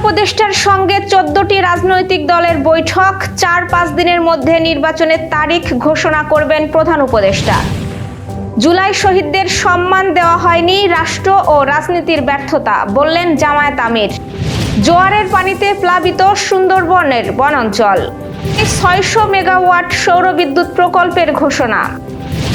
উপদেষ্টার সঙ্গে চোদ্দটি রাজনৈতিক দলের বৈঠক। চার পাঁচ দিনের মধ্যে নির্বাচনের তারিখ ঘোষণা করবেন প্রধান উপদেষ্টা। জুলাই শহীদদের সম্মান দেওয়া হয়নি রাষ্ট্র ও রাজনীতির ব্যর্থতা, বললেন জামায়াত আমির। জোয়ারের পানিতে প্লাবিত সুন্দরবনের বনাঞ্চল। ছয়শো মেগাওয়াট সৌর বিদ্যুৎ প্রকল্পের ঘোষণা।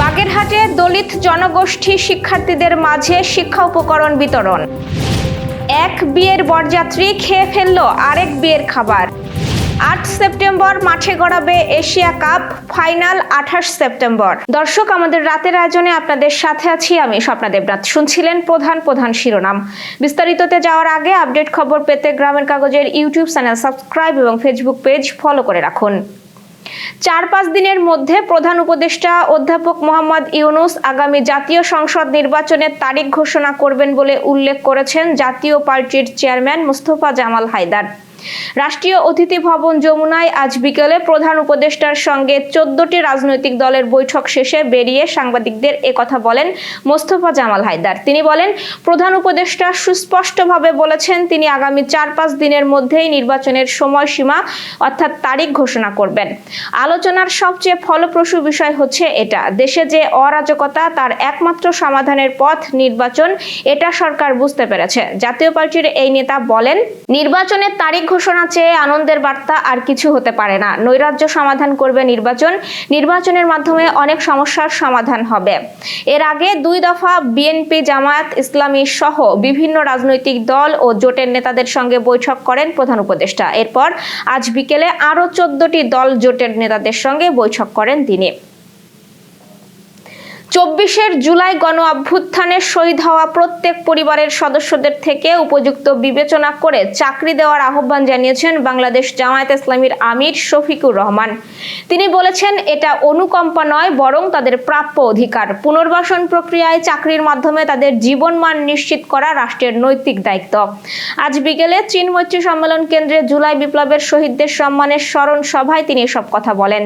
বাগেরহাটে দলিত জনগোষ্ঠী শিক্ষার্থীদের মাঝে শিক্ষা উপকরণ বিতরণ। এক বিয়ের বরযাত্রী খেয়ে ফেলল আরেক বিয়ের খাবার। আট সেপ্টেম্বর মাঠে গড়াবে এশিয়া কাপ ফাইনাল আঠাশ সেপ্টেম্বর। দর্শক, আমাদের রাতের আয়োজনে আপনাদের সাথে আছি আমি স্বপ্না দেবনাথ। শুনছিলেন প্রধান প্রধান শিরোনাম। বিস্তারিততে যাওয়ার আগে আপডেট খবর পেতে গ্রামের কাগজের ইউটিউব চ্যানেল সাবস্ক্রাইব এবং ফেসবুক পেজ ফলো করে রাখুন। চার পাঁচ দিনের মধ্যে প্রধান উপদেষ্টা অধ্যাপক মোহাম্মদ ইউনুস আগামী জাতীয় সংসদ নির্বাচনের তারিখ ঘোষণা করবেন বলে উল্লেখ করেছেন জাতীয় পার্টির চেয়ারম্যান মুস্তফা জামাল হায়দার। রাষ্ট্রীয় অতিথি ভবন যমুনায় আজ বিকেলে প্রধান উপদেষ্টার সঙ্গে চোদ্দটি রাজনৈতিক দলের বৈঠক শেষে বেরিয়ে সাংবাদিকদের একথা বলেন মোস্তফা জামাল হায়দার। তিনি বলেন, প্রধান উপদেষ্টা সুস্পষ্টভাবে বলেছেন, তিনি আগামী চার পাঁচ দিনের মধ্যেই নির্বাচনের সময়সীমা অর্থাৎ তারিখ ঘোষণা করবেন। আলোচনার সবচেয়ে ফলপ্রসূ বিষয় হচ্ছে এটা, দেশে যে অরাজকতা তার একমাত্র সমাধানের পথ নির্বাচন, এটা সরকার বুঝতে পেরেছে। জাতীয় পার্টির এই নেতা বলেন, নির্বাচনের তারিখ ঘোষণা চেয়ে আনন্দের বার্তা আর কিছু হতে পারে না। নৈরাজ্য সমাধান করবে নির্বাচন। নির্বাচনের মাধ্যমে অনেক সমস্যার সমাধান হবে। এর আগে দুই দফা বিএনপি, জামায়াত, ইসলামী সহ বিভিন্ন রাজনৈতিক দল ও জোটের নেতাদের সঙ্গে বৈঠক করেন প্রধান উপদেষ্টা। এরপর আজ বিকেলে আরও চোদ্দটি দল জোটের নেতাদের সঙ্গে বৈঠক করেন তিনি। চব্বিশের জুলাই গণ অভ্যুত্থানে শহীদ হওয়া প্রত্যেক পরিবারের সদস্যদের থেকে উপযুক্ত বিবেচনা করে চাকরি দেওয়ার আহ্বান জানিয়েছেন বাংলাদেশ জামায়াত ইসলামীর আমির শফিকুর রহমান। তিনি বলেছেন, এটা অনুকম্পা নয়, বরং তাদের প্রাপ্য অধিকার। পুনর্বাসন প্রক্রিয়ায় চাকরির মাধ্যমে তাদের জীবনমান নিশ্চিত করা রাষ্ট্রের নৈতিক দায়িত্ব। আজ বিকেলে চীন মৈত্রী সম্মেলন কেন্দ্রে জুলাই বিপ্লবের শহীদদের সম্মানের স্মরণ সভায় তিনি এসব কথা বলেন।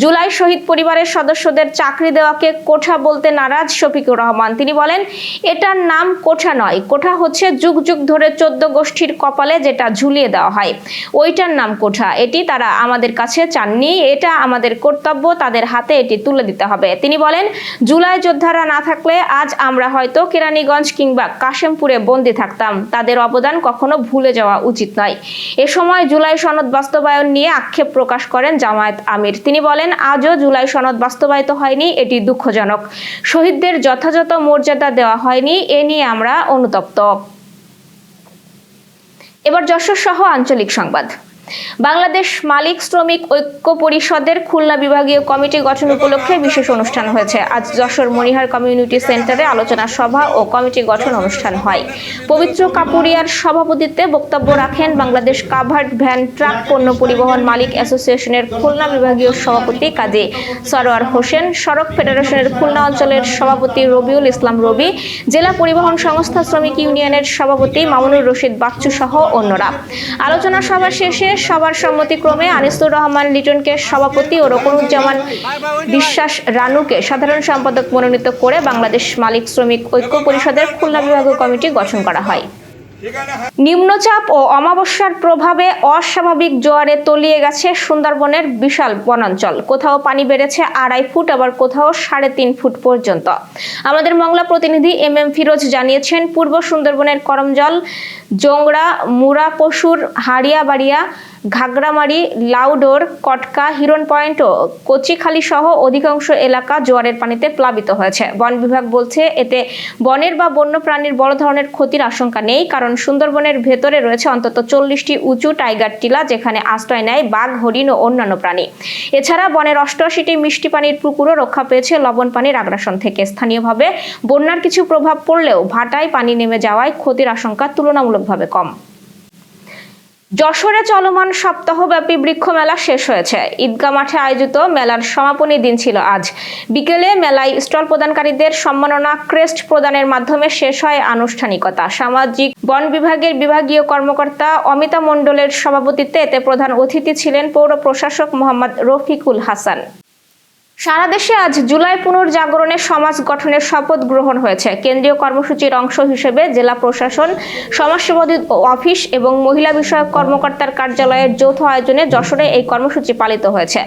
জুলাই শহীদ পরিবারের সদস্যদের চাকরি দেওয়াকে কোঠা বলতে নারাজ শফিকুর রহমান। তিনি বলেন, এটার নাম কোঠা নয়। কোঠা হচ্ছে যুগ যুগ ধরে চোদ্দ গোষ্ঠীর কপালে যেটা ঝুলিয়ে দেওয়া হয়। ওইটার নাম কোঠা। এটি তারা আমাদের কাছে চাননি। এটা আমাদের কর্তব্য। তাদের হাতে এটি তুলে দিতে হবে। তিনি বলেন, জুলাই যোদ্ধারা না থাকলে আজ আমরা হয়তো কেরানীগঞ্জ কিংবা কাশেমপুরে বন্দি থাকতাম। তাদের অবদান কখনো ভুলে যাওয়া উচিত নয়। এ সময় জুলাই সনদ বাস্তবায়ন নিয়ে আক্ষেপ প্রকাশ করেন জামায়াত আমির। তিনি বলেন, আজও জুলাই সনদ বাস্তবায়িত হয়নি। এটি দুঃখজনক। শহীদদের যথাযথ মর্যাদা দেওয়া হয়নি এ নিয়ে আমরা অনুতপ্ত। এবার যশোর সহ আঞ্চলিক সংবাদ। বাংলাদেশ মালিক শ্রমিক ঐক্য পরিষদের খুলনা বিভাগীয় কমিটি গঠন উপলক্ষে বিশেষ অনুষ্ঠান হয়েছে। আজ যশোর মনিহার কমিউনিটি সেন্টারে আলোচনা সভা ও কমিটি গঠন অনুষ্ঠান হয়। পবিত্র কাপুরিয়ার সভাপতিত্বে বক্তব্য রাখেন বাংলাদেশ কাভার্ড ভ্যান ট্রাক পণ্য পরিবহন মালিক অ্যাসোসিয়েশনের খুলনা বিভাগীয় সভাপতি কাজী সরোয়ার হোসেন, সড়ক ফেডারেশনের খুলনা অঞ্চলের সভাপতি রবিউল ইসলাম রবি, জেলা পরিবহন সংস্থা শ্রমিক ইউনিয়নের সভাপতি মামুনুর রশিদ বাচ্চু সহ অন্যরা। আলোচনা সভা শেষে সবার সম্মতিক্রমে আনিসুর রহমান লিটনকে সভাপতি ও রকনুজ্জামান বিশ্বাস রানুকে সাধারণ সম্পাদক মনোনীত করে বাংলাদেশ মালিক শ্রমিক ঐক্য পরিষদের খুলনা বিভাগীয় কমিটি গঠন করা হয়। নিম্নচাপ ও অমাবস্যার প্রভাবে অস্বাভাবিক জোয়ারে তলিয়ে গেছে সুন্দরবনের বিশাল বনাঞ্চল। কোথাও পানি বেড়েছে আড়াই ফুট, আবার কোথাও সাড়ে তিন ফুট পর্যন্ত। আমাদের মংলা প্রতিনিধি এম এম ফিরোজ জানিয়েছেন, পূর্ব সুন্দরবনের করমজল, জোংরা, মুরা, পশুর, হাড়িয়াবাড়িয়া ঘাগড়ামারি, লাউডোর, কটকা হিরন পয়েন্ট ও কচিখালি সহ অধিকাংশ এলাকা জোয়ারের পানিতে প্লাবিত হয়েছে। বন বিভাগ বলছে, এতে বনের বা বন্য প্রাণীর বড় ধরনের ক্ষতির আশঙ্কা নেই, কারণ সুন্দরবনের ভেতরে রয়েছে অন্তত চল্লিশটি উঁচু টাইগার টিলা, যেখানে আশ্রয় নেয় বাঘ, হরিণ ও অন্যান্য প্রাণী। এছাড়া বনের অষ্টআশিটি মিষ্টি পানির পুকুরও রক্ষা পেয়েছে লবণ পানির আগ্রাসন থেকে। স্থানীয়ভাবে বন্যার কিছু প্রভাব পড়লেও ভাটায় পানি নেমে যাওয়ায় ক্ষতির আশঙ্কা তুলনামূলকভাবে কম। যশোরে চলমান সপ্তাহব্যাপী বৃক্ষ মেলা শেষ হয়েছে। ঈদগা মাঠে আয়োজিত মেলার সমাপনী দিন ছিল আজ। বিকেলে মেলায় স্টল প্রদানকারীদের সম্মাননা ক্রেস্ট প্রদানের মাধ্যমে শেষ হয় আনুষ্ঠানিকতা। সামাজিক বন বিভাগের বিভাগীয় কর্মকর্তা অমিতা মণ্ডলের সভাপতিত্বে এতে প্রধান অতিথি ছিলেন পৌর প্রশাসক মোহাম্মদ রফিকুল হাসান। সারা দেশে আজ জুলাই পুনর্জাগরণের সমাজ গঠনের শপথ গ্রহণ হয়েছে। কেন্দ্রীয় কর্মসূচির অংশ হিসেবে জেলা প্রশাসন, সমাজসেবাদী অফিস এবং মহিলা বিষয়ক কর্মকর্তার কার্যালয়ের যৌথ আয়োজনে যশোরে এই কর্মসূচি পালিত হয়েছে।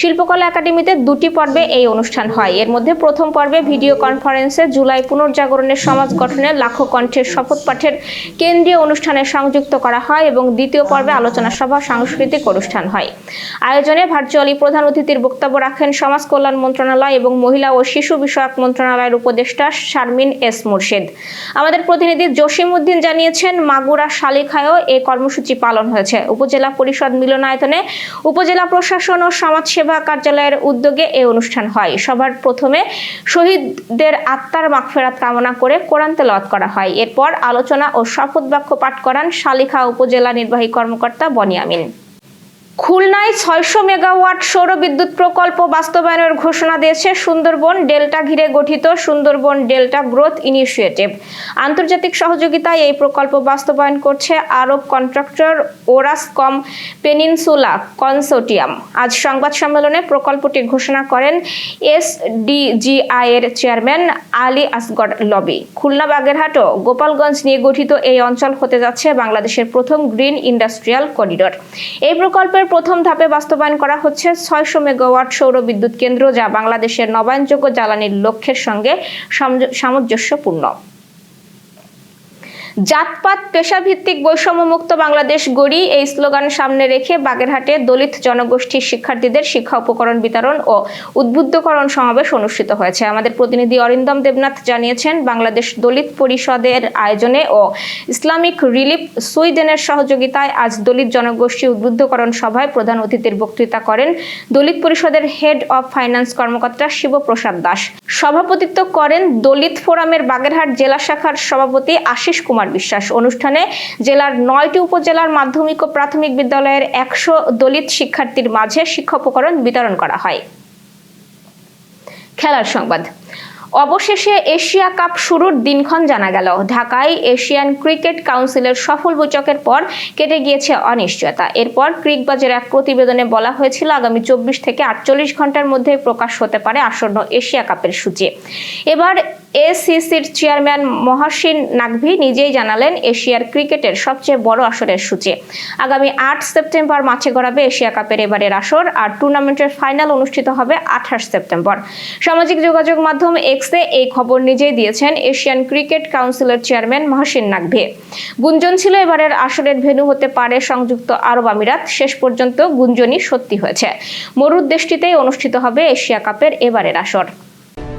শিল্পকলা একাডেমিতে দুটি পর্বে এই অনুষ্ঠান হয়। এর মধ্যে প্রথম পর্বে ভিডিও কনফারেন্সে জুলাই পুনর্জাগরণের সমাজ গঠনের লাখো কণ্ঠের শপথ পাঠের কেন্দ্রীয় অনুষ্ঠানে সংযুক্ত করা হয় এবং দ্বিতীয় পর্বে আলোচনা সভা, সাংস্কৃতিক অনুষ্ঠান হয়। আয়োজনে ভার্চুয়ালি প্রধান অতিথির বক্তব্য রাখেন সমাজ কল্যাণ মন্ত্রণালয় এবং মহিলা ও শিশু বিষয়ক মন্ত্রণালয়ের উপদেষ্টা শারমিন এস মুর্শিদ। আমাদের প্রতিনিধি জসিম উদ্দিন জানিয়েছেন, মাগুরা শালিখায়ও এই কর্মসূচি পালন হয়েছে। উপজেলা পরিষদ মিলনায়তনে উপজেলা প্রশাসন ও সমাজসেবা কার্যালয়ের উদ্যোগে এই অনুষ্ঠান হয়। সবার প্রথমে শহীদদের আত্মার মাগফেরাত কামনা করে কোরআন তেলাওয়াত করা হয়। এরপর আলোচনা ও শপথ বাক্য পাঠ করান শালিখা উপজেলা নির্বাহী কর্মকর্তা বনিয়ামিন। খুলনায় ছয়শো মেগাওয়াট সৌর বিদ্যুৎ প্রকল্প বাস্তবায়নের ঘোষণা দিয়েছে সুন্দরবন ডেল্টা ঘিরে গঠিত সুন্দরবন ডেল্টা গ্রোথ ইনিশিয়েটিভ। আন্তর্জাতিক সহযোগিতায় এই প্রকল্প বাস্তবায়ন করছে Arab contractor Orascom peninsula consortium আজ সংবাদ সম্মেলনে প্রকল্পটি ঘোষণা করেন এসডিজিআই এর চেয়ারম্যান আলী আসগর লবি। খুলনা বাগেরহাট ও গোপালগঞ্জ নিয়ে গঠিত এই অঞ্চল হতে যাচ্ছে বাংলাদেশের প্রথম গ্রিন ইন্ডাস্ট্রিয়াল করিডোর। এই প্রকল্পের প্রথম ধাপে বাস্তবায়ন করা হচ্ছে ছয়শো মেগাওয়াট সৌর বিদ্যুৎ কেন্দ্র, যা বাংলাদেশের নবায়নযোগ্য জ্বালানির লক্ষ্যের সঙ্গে সামঞ্জ- সামঞ্জস্যপূর্ণ। জাতপাত, পেশাভিত্তিক বৈষম্যমুক্ত বাংলাদেশ গড়ি এই স্লোগান সামনে রেখে বাগেরহাটে দলিত জনগোষ্ঠীর শিক্ষার্থীদের শিক্ষা, উপকরণ বিতরণ ও উদ্বুদ্ধকরণ সমাবেশ অনুষ্ঠিত হয়েছে। আমাদের প্রতিনিধি অরিন্দম দেবনাথ জানিয়েছেন, বাংলাদেশ দলিত পরিষদের আয়োজনে ও ইসলামিক রিলিফ সুইডেনের সহযোগিতায় আজ দলিত জনগোষ্ঠী উদ্বুদ্ধকরণ সভায় প্রধান অতিথির বক্তৃতা করেন দলিত পরিষদের হেড অব ফাইন্যান্স কর্মকর্তা শিবপ্রসাদ দাস। সভাপতিত্ব করেন দলিত ফোরামের বাগেরহাট জেলা শাখার সভাপতি আশিস কুমার বিশ্বাস অনুষ্ঠানে জেলার নয়টি উপজেলার মাধ্যমিক ও প্রাথমিক বিদ্যালয়ের একশো দলিত শিক্ষার্থীর মাঝে শিক্ষা উপকরণ বিতরণ করা হয়। খেলার সংবাদ। অবশেষে এশিয়া কাপ শুরুর দিনক্ষণ জানা গেল। ঢাকায় এশিয়ান ক্রিকেট কাউন্সিলের সফল বৈঠকের পর কেটে গিয়েছে অনিশ্চয়তা। এরপর ক্রিকবাজের এক প্রতিবেদনে বলা হয়েছিল, আগামী চব্বিশ থেকে আটচল্লিশ ঘণ্টার মধ্যে প্রকাশ হতে পারে আসন্ন এশিয়া কাপের সূচি। এবার এসিসির চেয়ারম্যান মহাসিন নাকভি নিজেই জানালেন, এশিয়ার ক্রিকেটের সবচেয়ে বড় আসরের সূচি। আগামী আট সেপ্টেম্বর মাঠে গড়াবে এশিয়া কাপের এবারের আসর, আর টুর্নামেন্টের ফাইনাল অনুষ্ঠিত হবে আঠাশ সেপ্টেম্বর। সামাজিক যোগাযোগ মাধ্যম এক্সে এই খবর নিজেই দিয়েছেন এশিয়ান ক্রিকেট কাউন্সিলের চেয়ারম্যান মহাসিন নাকভি গুঞ্জন ছিল এবারের আসরের ভেন্যু হতে পারে সংযুক্ত আরব আমিরাত, শেষ পর্যন্ত গুঞ্জনই সত্যি হয়েছে। মরুদ দেশটিতেই অনুষ্ঠিত হবে এশিয়া কাপের এবারের আসর।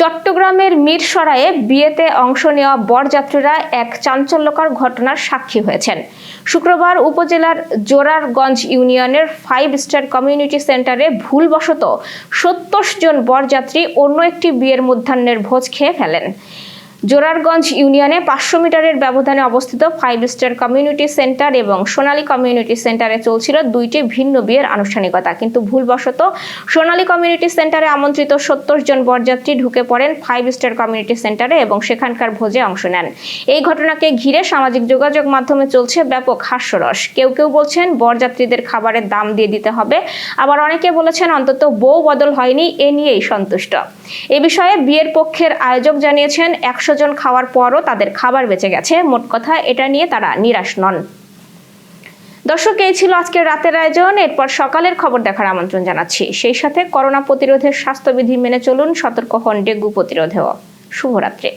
চট্টগ্রামের মিরসরায়ে বিয়েতে অংশ নেওয়া বরযাত্রীরা এক চাঞ্চল্যকর ঘটনার সাক্ষী হয়েছেন। শুক্রবার উপজেলার জোরারগঞ্জ ইউনিয়নের ফাইভ স্টার কমিউনিটি সেন্টারে ভুলবশত সত্তর জন বরযাত্রী অন্য একটি বিয়ের মধ্যাহ্নের ভোজ খেয়ে ফেলেন। জোরারগঞ্জ ইউনিয়নে পাঁচশো মিটারের ব্যবধানে অবস্থিত ফাইভ স্টার কমিউনিটি সেন্টার এবং সোনালী কমিউনিটি সেন্টারে চলছিল দুইটি ভিন্ন বিয়ের আনুষ্ঠানিকতা। কিন্তু ভুলবশত সোনালী কমিউনিটি সেন্টারে আমন্ত্রিত সত্তর জন বরযাত্রী ঢুকে পড়েন ফাইভ স্টার কমিউনিটি সেন্টারে এবং সেখানকার ভোজে অংশ নেন। এই ঘটনাকে ঘিরে সামাজিক যোগাযোগ মাধ্যমে চলছে ব্যাপক হাস্যরস। কেউ কেউ বলছেন বরযাত্রীদের খাবারের দাম দিয়ে দিতে হবে। আবার অনেকে বলেছেন অন্তত বউ বদল হয়নি, এ নিয়েই সন্তুষ্ট। এ বিষয়ে বিয়ের পক্ষের আয়োজক জানিয়েছেন, একশো জন খাওয়ার পরও তাদের খাবার বেঁচে গেছে। মোট কথা এটা নিয়ে তারা নিরাশ নন। দর্শক, এই ছিল আজকের রাতের আয়োজন। এরপর সকালের খবর দেখার আমন্ত্রণ জানাচ্ছি। সেই সাথে করোনা প্রতিরোধের স্বাস্থ্যবিধি মেনে চলুন, সতর্ক হন ডেঙ্গু প্রতিরোধেও। শুভরাত্রি।